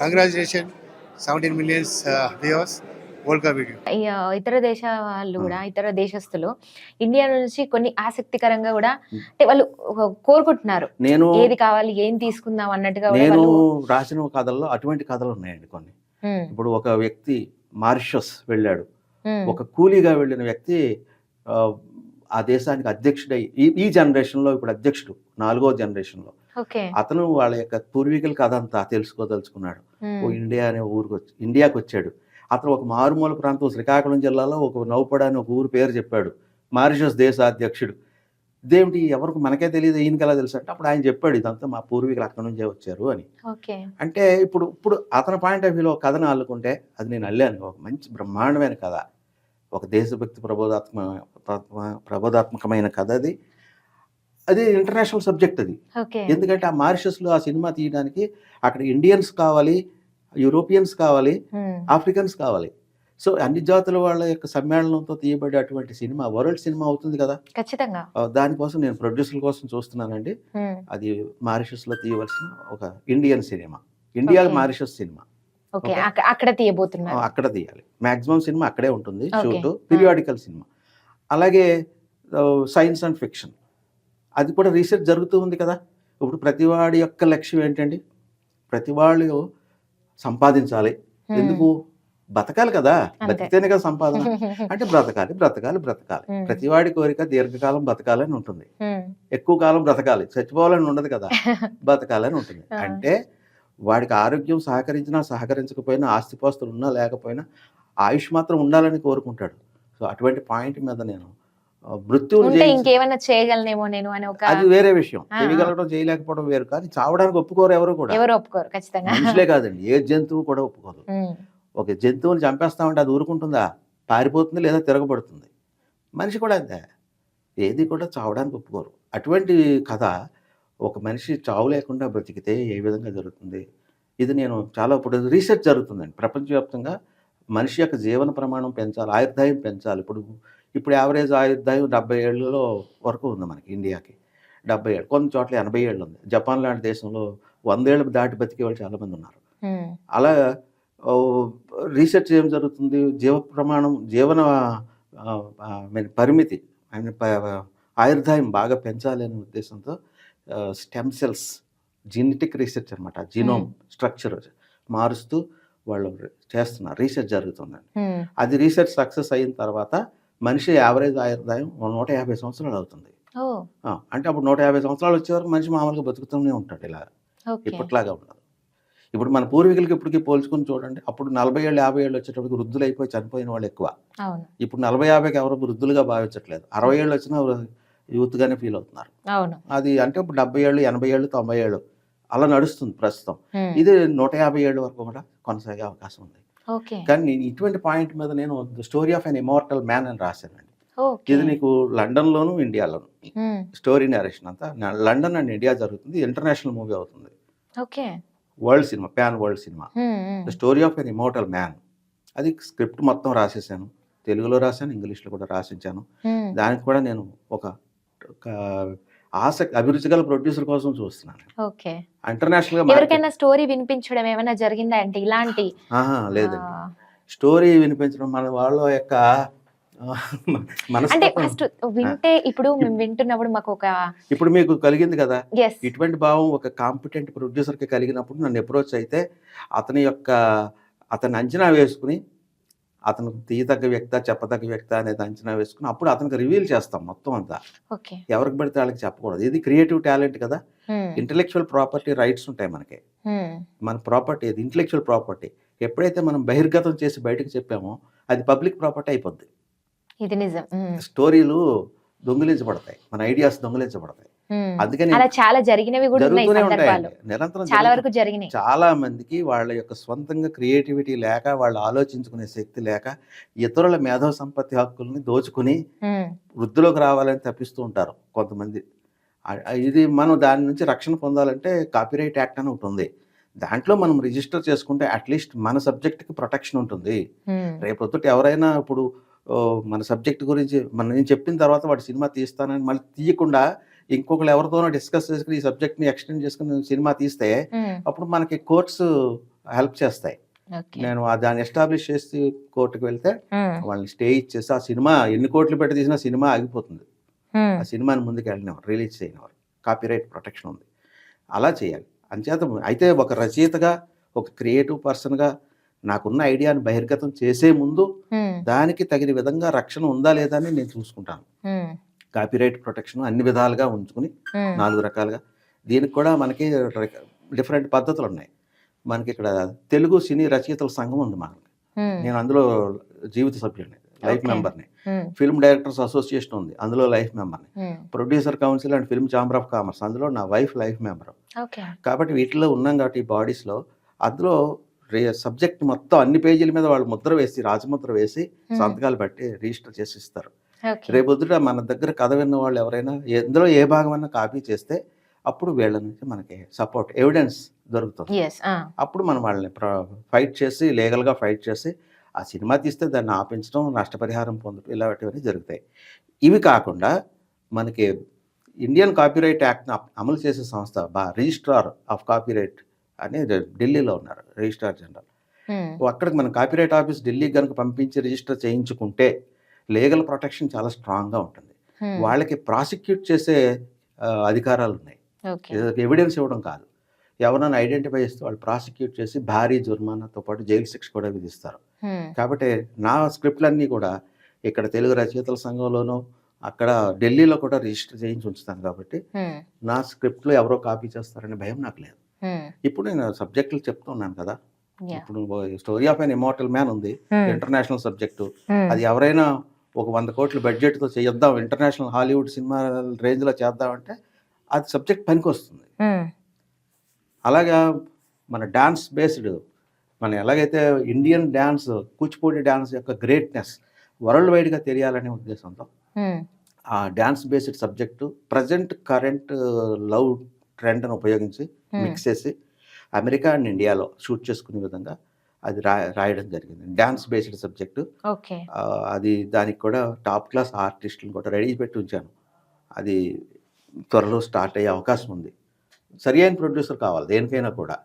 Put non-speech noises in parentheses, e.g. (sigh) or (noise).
Congratulation seventeen millions viewers world cup video ఈ, ఆ, ఇతర దేశ వాళ్ళు కూడా ఇతర దేశస్తులు ఇండియా నుంచి కొన్ని ఆసక్తికరంగా కూడా అంటే వాళ్ళు కోరుకుంటున్నారు. నేను ఏది కావాలి ఏం తీసుకుందాం అన్నట్టుగా నేను రాసిన కథల్లో అటువంటి కథలు ఉన్నాయండి కొన్ని. ఉమ్, ఇప్పుడు ఒక వ్యక్తి మారిషస్ వెళ్ళాడు. ఒక కూలీగా వెళ్ళిన వ్యక్తి ఆ, దేశానికి అధ్యక్షుడై ఈ ఈ జనరేషన్లో ఇప్పుడు అధ్యక్షుడు నాలుగో జనరేషన్లో. ఓకే. అతను వాళ్ళ యొక్క పూర్వీకుల కథ అంతా తెలుసుకోదలుచుకున్నాడు. ఓ ఇండియా అనే ఊరికి వచ్చి ఇండియాకి వచ్చాడు అతను ఒక మారుమూల ప్రాంతం శ్రీకాకుళం జిల్లాలో ఒక నౌపడ అని ఒక ఊరు పేరు చెప్పాడు. మారిషస్ దేశ అధ్యక్షుడు ఇదేమిటి? ఎవరికి మనకే తెలియదు ఈయనకి ఎలా తెలుసు అంటే అప్పుడు ఆయన చెప్పాడు ఇదంతా మా పూర్వీకులు అక్కడి నుంచే వచ్చారు అని. అంటే ఇప్పుడు ఇప్పుడు అతని పాయింట్ ఆఫ్ వ్యూలో ఒక కథను అల్లుకుంటే అది నేను అల్లాను. ఒక మంచి బ్రహ్మాండమైన కథ. ఒక దేశభక్తి ప్రబోధాత్మ ప్రబ- ప్రబోధాత్మకమైన కథ అది. అది ఇంటర్నేషనల్ సబ్జెక్ట్ అది. ఎందుకంటే ఆ మారిషస్లో ఆ సినిమా తీయడానికి అక్కడ ఇండియన్స్ కావాలి యూరోపియన్స్ కావాలి ఆఫ్రికన్స్ కావాలి. సో అన్ని జాతుల వాళ్ళ యొక్క సమ్మేళనంతో తీయబడే అటువంటి సినిమా వరల్డ్ సినిమా అవుతుంది కదా. ఖచ్చితంగా. దానికోసం నేను ప్రొడ్యూసర్ కోసం చూస్తున్నానండి. అది మారిషస్లో తీయవలసిన ఒక Indian cinema. India. Mauritius cinema. అక్కడ ఆ, తీయబోతున్నారు అక్కడ తీయాలి. మాక్సిమం సినిమా అక్కడే ఉంటుంది. షూట్. Periodical cinema. అలాగే సైన్స్ అండ్ ఫిక్షన్. అది కూడా రీసెర్చ్ జరుగుతూ ఉంది కదా. ఇప్పుడు ప్రతివాడి యొక్క లక్ష్యం ఏంటండి? ప్రతి వాళ్ళు సంపాదించాలి. ఎందుకు? బతకాలి కదా. అంతే. బతికితేనే కదా సంపాదన. (laughs) అంటే బ్రతకాలి బ్రతకాలి బ్రతకాలి. ప్రతివాడి కోరిక దీర్ఘకాలం బతకాలని ఉంటుంది. ఎక్కువ కాలం బ్రతకాలి. చచ్చిపోవాలని ఉండదు కదా. (laughs) బతకాలని ఉంటుంది. అంటే వాడికి ఆరోగ్యం సహకరించినా సహకరించకపోయినా ఆస్తిపాస్తులు ఉన్నా లేకపోయినా ఆయుష్ మాత్రం ఉండాలని కోరుకుంటాడు. సో అటువంటి పాయింట్ మీద నేను జయించి- ఇంకేమైనా చేయగలనేమో నేను అని ఒక అది వేరే విషయం. చేయగలగడం చేయలేకపోవడం వేరు కానీ చావడానికి ఒప్పుకోరు ఎవరు కూడా. ఎవరు ఒప్పుకోరు ఖచ్చితంగా. మనుషులే కాదండి ఏ జంతువు కూడా ఒప్పుకోదు. ఒక జంతువుని చంపేస్తామంటే అది ఊరుకుంటుందా? పారిపోతుంది లేదా తిరగబడుతుంది? మనిషి కూడా అంతే. ఏది కూడా చావడానికి ఒప్పుకోరు. అటువంటి కథ ఒక మనిషి చావు లేకుండా బ్రతికితే ఏ విధంగా జరుగుతుంది? ఇది నేను చాలా ఇప్పుడు రీసెర్చ్ జరుగుతుందండి. ప్రపంచవ్యాప్తంగా మనిషి యొక్క జీవన ప్రమాణం పెంచాలి ఆయుర్దాయం పెంచాలి. ఇప్పుడు ఇప్పుడు యావరేజ్ ఆయుర్దాయం డెబ్బై ఏళ్ళలో వరకు ఉంది మనకి ఇండియాకి. డెబ్బై ఏళ్ళు కొన్ని చోట్ల ఎనభై ఏళ్ళు ఉంది. జపాన్ లాంటి దేశంలో వందేళ్ళు దాటి బతికే వాళ్ళు చాలామంది ఉన్నారు. అలా రీసెర్చ్ ఏం జరుగుతుంది? జీవ ప్రమాణం జీవన పరిమితి ఐ మీన్ ప- ఆయుర్దాయం బాగా పెంచాలి అనే ఉద్దేశంతో స్టెమ్ సెల్స్ జీనెటిక్ రీసెర్చ్ అనమాట జీనోమ్ స్ట్రక్చర్ మారుస్తూ వాళ్ళు చేస్తున్నారు. రీసెర్చ్ జరుగుతుందండి. అది రీసెర్చ్ సక్సెస్ అయిన తర్వాత మనిషి యావరేజ్ ఆయుర్దాయం నూట యాభై సంవత్సరాలు అవుతుంది. అంటే అప్పుడు నూట యాభై సంవత్సరాలు వచ్చే వరకు మనిషి మామూలుగా బతుకుతూనే ఉంటాడు ఇలా. ఇప్పట్లాగా ఉండదు. ఇప్పుడు మన పూర్వీకులకి ఇప్పటికి పోల్చుకొని చూడండి అప్పుడు నలభై ఏళ్ళు యాభై ఏళ్ళు వచ్చేటప్పటికి వృద్ధులు అయిపోయి చనిపోయిన వాళ్ళు ఎక్కువ. ఇప్పుడు నలభై యాభైకి ఎవరు వృద్ధులుగా భావించట్లేదు. అరవై ఏళ్ళు వచ్చినా యూత్గానే ఫీల్ అవుతున్నారు. అది అంటే ఇప్పుడు డెబ్బై ఏళ్ళు ఎనభై ఏళ్ళు తొంభై ఏళ్ళు అలా నడుస్తుంది ప్రస్తుతం. ఇది నూట యాభై ఏళ్ళ వరకు కూడా కొనసాగే అవకాశం ఉంది. కానీ నేను ఇటువంటి పాయింట్ మీద నేను the story of an immortal man అని రాశానండి. ఇది నీకు లండన్లోను ఇండియాలోను. ఉమ్, స్టోరీ నరేషన్ అంతా లండన్ అండ్ ఇండియా జరుగుతుంది ఇంటర్నేషనల్ మూవీ అవుతుంది. World cinema pan world cinema. The story of an immortal man. అది స్క్రిప్ట్ మొత్తం రాసేసాను. తెలుగులో రాశాను ఇంగ్లీష్లో కూడా రాసించాను. దానికి కూడా నేను ఒక ఆసక్తి అభిరుచి గల ప్రొడ్యూసర్ కోసం చూస్తున్నాను. ఓకే. ఇంటర్నేషనల్గా ఎవరికైనా స్టోరీ వినిపించడం ఏమైనా జరిగిందా అంటే ఇలాంటి లేదండి. స్టోరీ వినిపించడం మన వాళ్ళ యొక్క అంటే ఫస్ట్ వింటే ఇప్పుడు మేము వింటున్నప్పుడు మాకు ఒక ఇప్పుడు మీకు కలిగింది కదా? ఇటువంటి భావం ఒక కాంపిటెంట్ ప్రొడ్యూసర్కి కలిగినప్పుడు నన్ను అప్రోచ్ అయితే అతని యొక్క అతన్ని అంచనా వేసుకుని అతను తీయతగ్గ వ్యక్త చెప్పదగ్గ వ్యక్త అనేది అంచనా వేసుకుని అప్పుడు అతనికి రివీల్ చేస్తాం మొత్తం అంతా. ఎవరికి పడితే వాళ్ళకి చెప్పకూడదు. ఇది క్రియేటివ్ టాలెంట్ కదా. ఇంటలెక్చువల్ ప్రాపర్టీ రైట్స్ ఉంటాయి మనకి. మన ప్రాపర్టీ ఇది ఇంటలెక్చువల్ ప్రాపర్టీ ఎప్పుడైతే మనం బహిర్గతం చేసి బయటకు చెప్పామో అది పబ్లిక్ ప్రాపర్టీ అయిపోద్ది. ఇది నిజం. స్టోరీలు దొంగిలించబడతాయి. మన ఐడియాస్ దొంగిలించబడతాయి. అందుకని అలా చాలా జరిగినవి కూడా జరుగుతూనే ఉంటాయండి. నిరంతరం చాలా వరకు జరిగినాయి. చాలా మందికి వాళ్ళ యొక్క స్వంతంగా క్రియేటివిటీ లేక వాళ్ళు ఆలోచించుకునే శక్తి లేక ఇతరుల మేధో సంపత్తి హక్కుల్ని దోచుకుని వృద్ధిలోకి రావాలని తప్పిస్తూ ఉంటారు కొంతమంది. ఇది మనం దాని నుంచి రక్షణ పొందాలంటే కాపీరైట్ యాక్ట్ అని ఒకటి ఉంది. దాంట్లో మనం రిజిస్టర్ చేసుకుంటే అట్లీస్ట్ మన సబ్జెక్ట్కి ప్రొటెక్షన్ ఉంటుంది. రేపొద్దుట ఎవరైనా ఇప్పుడు మన సబ్జెక్ట్ గురించి మన నేను చెప్పిన తర్వాత వాడు సినిమా తీస్తానని మళ్ళీ తీయకుండా ఇంకొకరు ఎవరితోనో డిస్కస్ చేసుకుని ఈ సబ్జెక్ట్ని ఎక్స్టెండ్ చేసుకుని సినిమా తీస్తే అప్పుడు మనకి కోర్ట్స్ హెల్ప్ చేస్తాయి. నేను ఆ దాన్ని ఎస్టాబ్లిష్ చేసి కోర్టుకు వెళ్తే వాళ్ళని స్టే ఇచ్చేసి ఆ సినిమా ఎన్ని కోట్లు పెట్టి తీసినా సినిమా ఆగిపోతుంది. ఆ సినిమాని ముందుకు వెళ్ళినవారు రిలీజ్ చేయనివారు కాపీరైట్ ప్రొటెక్షన్ ఉంది. అలా చేయాలి. అంచేత అయితే ఒక రచయితగా ఒక క్రియేటివ్ పర్సన్గా నాకున్న ఐడియాని బహిర్గతం చేసే ముందు దానికి తగిన విధంగా రక్షణ ఉందా లేదా అని నేను చూసుకుంటాను. కాపీరైట్ ప్రొటెక్షన్ అన్ని విధాలుగా ఉంచుకుని నాలుగు రకాలుగా. దీనికి కూడా మనకి డిఫరెంట్ పద్ధతులు ఉన్నాయి మనకి ఇక్కడ తెలుగు సినీ రచయితల సంఘం ఉంది మనకి నేను అందులో జీవిత సభ్యుడిని లైఫ్. మెంబర్ని. ఫిల్మ్ డైరెక్టర్స్ అసోసియేషన్ ఉంది అందులో life మెంబర్ని. Producer council and film chamber of commerce అందులో నా వైఫ్ లైఫ్ మెంబర్. కాబట్టి వీటిలో ఉన్నాం కాబట్టి ఈ బాడీస్లో అందులో సబ్జెక్ట్ మొత్తం అన్ని పేజీల మీద వాళ్ళు ముద్ర వేసి రాజముద్ర వేసి సంతకాలు బట్టి రిజిస్టర్ చేసి ఇస్తారు రేపొద్దుట మన దగ్గర కథ విన్న వాళ్ళు ఎవరైనా ఎందులో ఏ భాగమైనా కాపీ చేస్తే అప్పుడు వీళ్ళ నుంచి మనకి సపోర్ట్ ఎవిడెన్స్ దొరుకుతుంది. అప్పుడు మనం వాళ్ళని ఫైట్ చేసి లీగల్గా ఫైట్ చేసి ఆ సినిమా తీస్తే దాన్ని ఆపించడం నష్టపరిహారం పొందడం ఇలాంటివన్నీ జరుగుతాయి. ఇవి కాకుండా మనకి ఇండియన్ కాపీరైట్ యాక్ట్ని అమలు చేసే సంస్థ బా రిజిస్ట్రార్ ఆఫ్ కాపీరైట్ అని ఢిల్లీలో ఉన్నారు రిజిస్ట్రార్ జనరల్. అక్కడికి మన కాపీరైట్ ఆఫీస్ ఢిల్లీకి కనుక పంపించి రిజిస్టర్ చేయించుకుంటే లీగల్ ప్రొటెక్షన్ చాలా స్ట్రాంగ్గా ఉంటుంది. వాళ్ళకి ప్రాసిక్యూట్ చేసే అధికారాలు ఉన్నాయి ఎవిడెన్స్ ఇవ్వడం కాదు. ఎవరైనా ఐడెంటిఫై చేస్తే వాళ్ళు ప్రాసిక్యూట్ చేసి భారీ జుర్మానాతో పాటు జైలు శిక్ష కూడా విధిస్తారు. కాబట్టి నా స్క్రిప్ట్లన్నీ కూడా ఇక్కడ తెలుగు రచయితల సంఘంలోనూ అక్కడ ఢిల్లీలో కూడా రిజిస్టర్ చేయించి ఉంచుతాను కాబట్టి నా స్క్రిప్ట్లో ఎవరో కాపీ చేస్తారనే భయం నాకు లేదు. ఇప్పుడు నేను సబ్జెక్టులు చెప్తున్నాను కదా. ఇప్పుడు story of an immortal man ఉంది ఇంటర్నేషనల్ సబ్జెక్టు. అది ఎవరైనా ఒక వంద కోట్ల బడ్జెట్తో చేద్దాం ఇంటర్నేషనల్ హాలీవుడ్ సినిమా రేంజ్లో చేద్దామంటే అది సబ్జెక్ట్ పనికి వస్తుంది అలాగా మన డాన్స్ బేస్డ్ మన ఎలాగైతే ఇండియన్ డ్యాన్స్ కూచిపూడి డ్యాన్స్ యొక్క గ్రేట్నెస్ వరల్డ్ వైడ్గా తెలియాలనే ఉద్దేశంతో ఆ dance based subject present current love ట్రెండ్ని ఉపయోగించి మిక్స్ చేసి అమెరికా అండ్ ఇండియాలో షూట్ చేసుకునే విధంగా అది రా రాయడం జరిగింది. Dance based subject. అది దానికి కూడా టాప్ క్లాస్ ఆర్టిస్టులను కూడా రెడీ పెట్టి ఉంచాను. అది త్వరలో స్టార్ట్ అయ్యే అవకాశం ఉంది. సరి అయిన ప్రొడ్యూసర్ కావాలి దేనికైనా కూడా.